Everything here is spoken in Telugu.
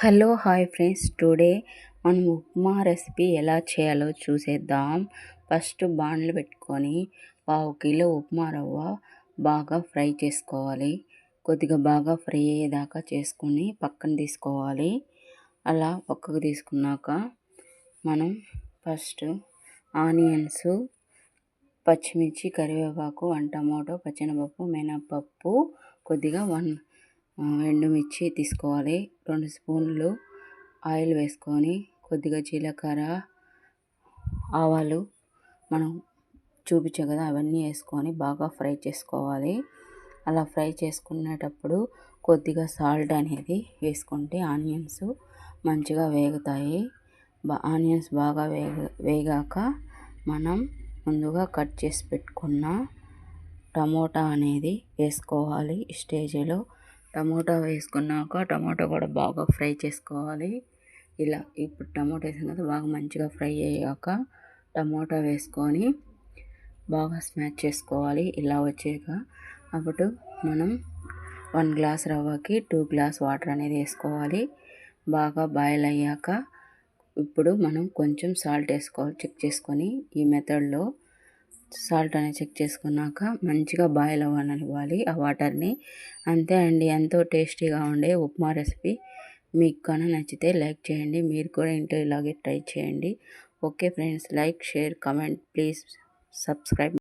Hello hi friends. టుడే మనం ఉప్మా రెసిపీ ఎలా చేయాలో చూసేద్దాం. ఫస్ట్ బాండ్లు పెట్టుకొని పావు కిలో ఉప్మా రవ్వ బాగా ఫ్రై చేసుకోవాలి. కొద్దిగా బాగా ఫ్రై అయ్యేదాకా చేసుకొని పక్కన తీసుకోవాలి. అలా పక్కకు తీసుకున్నాక మనం ఫస్ట్ ఆనియన్స్ పచ్చిమిర్చి కరివేపాకు వన్ టమాటో పచ్చెనపప్పు మినపప్పు కొద్దిగా వన్ ఎండుమిర్చి తీసుకోవాలి. రెండు స్పూన్లు ఆయిల్ వేసుకొని కొద్దిగా జీలకర్ర ఆవాలు మనం చూపించే కదా అవన్నీ వేసుకొని బాగా ఫ్రై చేసుకోవాలి. అలా ఫ్రై చేసుకునేటప్పుడు కొద్దిగా సాల్ట్ అనేది వేసుకుంటే ఆనియన్స్ మంచిగా వేగుతాయి. ఆనియన్స్ బాగా వేగ వేగాక మనం ముందుగా కట్ చేసి పెట్టుకున్న టమోటా అనేది వేసుకోవాలి. స్టేజ్లో టమోటా వేసుకున్నాక టమోటా కూడా బాగా ఫ్రై చేసుకోవాలి. ఇలా ఇప్పుడు టమోటా వేసాం కదా బాగా మంచిగా ఫ్రై అయ్యాక టమోటా వేసుకొని బాగా స్మాష్ చేసుకోవాలి. ఇలా వచ్చాక అప్పుడు మనం వన్ గ్లాస్ రవ్వకి టూ గ్లాస్ వాటర్ అనేది వేసుకోవాలి. బాగా బాయిల్ అయ్యాక ఇప్పుడు మనం కొంచెం సాల్ట్ వేసుకోవాలి. చెక్ చేసుకొని ఈ మెథడ్లో సాల్ట్ అనేది చెక్ చేసుకున్నాక మంచిగా బాయిల్ అవ్వనివ్వాలి ఆ వాటర్ని. అంతే అండి ఎంతో టేస్టీగా ఉండే ఉప్మా రెసిపీ. మీకు కానీ నచ్చితే లైక్ చేయండి మీరు కూడా ఇంట్లో ఇలాగే ట్రై చేయండి. Okay friends like share comment please subscribe